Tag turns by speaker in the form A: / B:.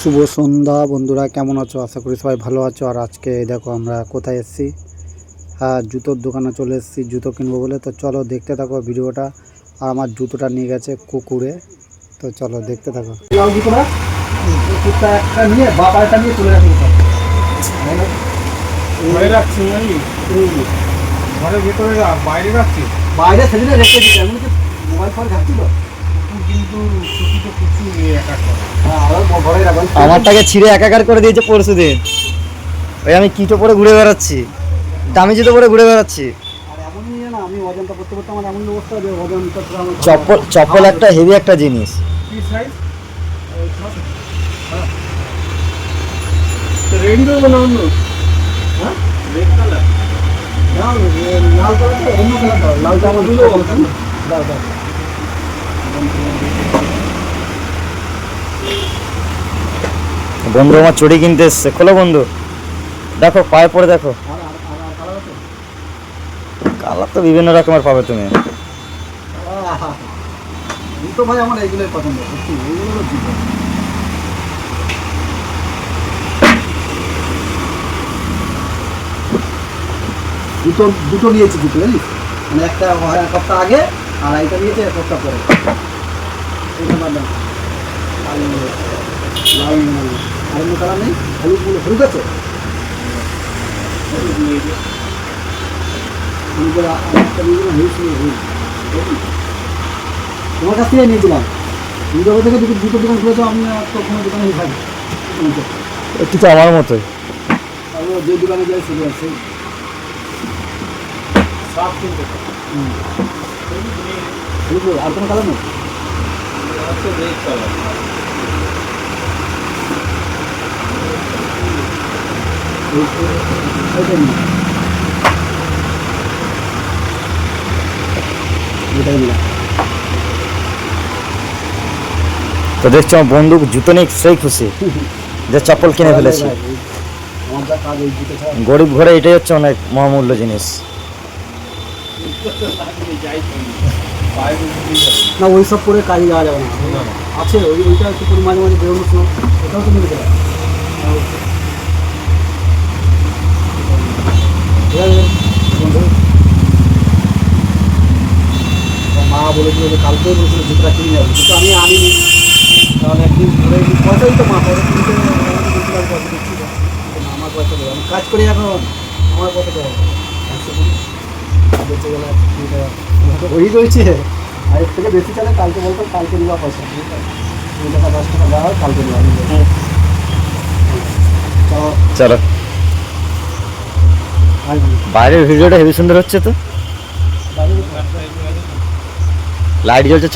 A: শুভ সন্ধ্যা বন্ধুরা, কেমন আছো? আশা করি সবাই ভালো আছো। আর আজকে দেখো আমরা কোথায় এসেছি? হ্যাঁ জুতোর দোকানে চলে এসেছি, জুতো কিনবো বলে। তো চলো দেখতে থাকো ভিডিওটা। আর আমার জুতোটা নিয়ে গেছে কুকুরে। তো চলো দেখতে থাকো।
B: ঘরে রাখছি ভেতরে বাইরে রাখছি?
A: বাইরে সেদিনে রেখে এমন কি মোবাইল ফোন ঘাটছিল।
C: আমারটাকে ছিঁড়ে একাকার করে দিয়েছে পরশু দিন। ওই আমি কিটো পরে ঘুরে বেড়াচ্ছি। দামি জুতো পরে ঘুরে বেড়াচ্ছি। চপ্পল চপ্পল একটা হেভি একটা জিনিস।
B: রেডি না অন্য? হ্যাঁ? Red colour.
C: বন্ধু, আমার চড়ি কিনতে এসছে। খোলো বন্ধু। দেখো, পায়ে পরে দেখো।
A: কালার
C: তো বিভিন্ন রকমের পাবে তুমি।
A: ভাই আমার এইগুলোই পছন্দ দুটো দুটো নিয়েছি দুটো জানিস? মানে একটা হয় এক সপ্তাহ আগে আর এইটা নিয়েছে এক সপ্তাহ পরে। আর অন্য কালার নেই? হলুদ হলুদ আছে? তোমার কাছ থেকে নিয়েছিলাম। যবে থেকে দুটো দুটো দোকান খুলেছো আমি তো কোনো দোকানে থাকি
C: একটু তো আমার মতোই।
A: যে দোকানে যাই সেগুলো আছে
B: সাপ কিনতে
A: হলুদ আর কোনো কালার নেই?
B: হচ্ছে রেড কালার
A: ওইটা নিই। ওইটাই নিলাম
C: তো দেখছ আমার বন্ধু জুতো নিয়ে সেই খুশি। যে চপ্পল কিনে ফেলেছি। গরিব ঘরে এটাই হচ্ছে অনেক মহামূল্য জিনিস।
A: না ওই সব করে কাজে যাওয়া যাবে না। আছে ওই ওইটা একটু করে মাঝে মাঝে বেরোনোর সময় ওটাও তো নিয়ে যাবে। মা বলেছিল যে কালকে বলেছিল জুতোটা কিনে যাবে কিন্তু আমি আনিনি। কারণ একদিন ধরে পয়সাই তো মা পয়সা কিনতে আমার পয়সা দেবে আমি কাজ করি এখন আমার পয়সা দেবে বেঁচে গেলে ওই রয়েছে। আর থেকে বেশি চালে কালকে বলতাম কালকে নেওয়া পয়সা ঠিক আছে কুড়ি টাকা দশ টাকা দেওয়া হয় কালকে নেওয়া চলো।
C: চলো বাইরের ভিডিওটা হেভি সুন্দর হচ্ছে তো। লাইট জ্বলছে